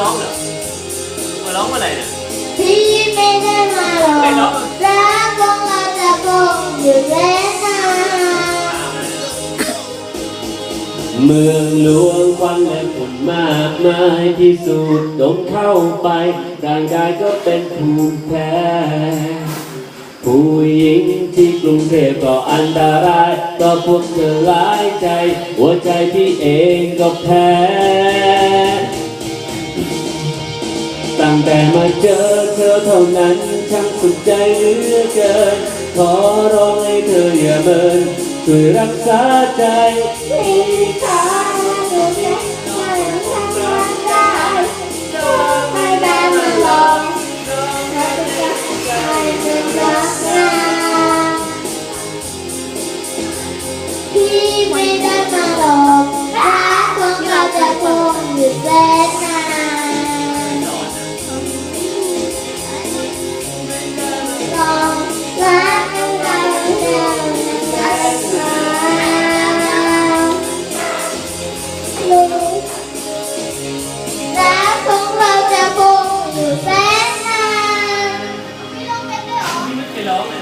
ร้องเหรอมาร้องอะไรเนี่ยพี่ไม่ได้มาหรอกรักองอาจะคงอยู่แล้วนะเมืองหลวงควันและฝุ่นมากมายที่สุดดมเข้าไป ร่างกายก็เป็นภูมิแพ้ผู้หญิงที่กรุงเทพก็อันตรายก็พวกเธอร้ายใจ หัวใจที่เองก็แพ้ ตั้งแต่มาเจอเธอเท่านั้นช่างสุดใจเหลือเกิน ขอร้องให้เธออย่าเมินช่วยรักษาใจที่เธอดู know.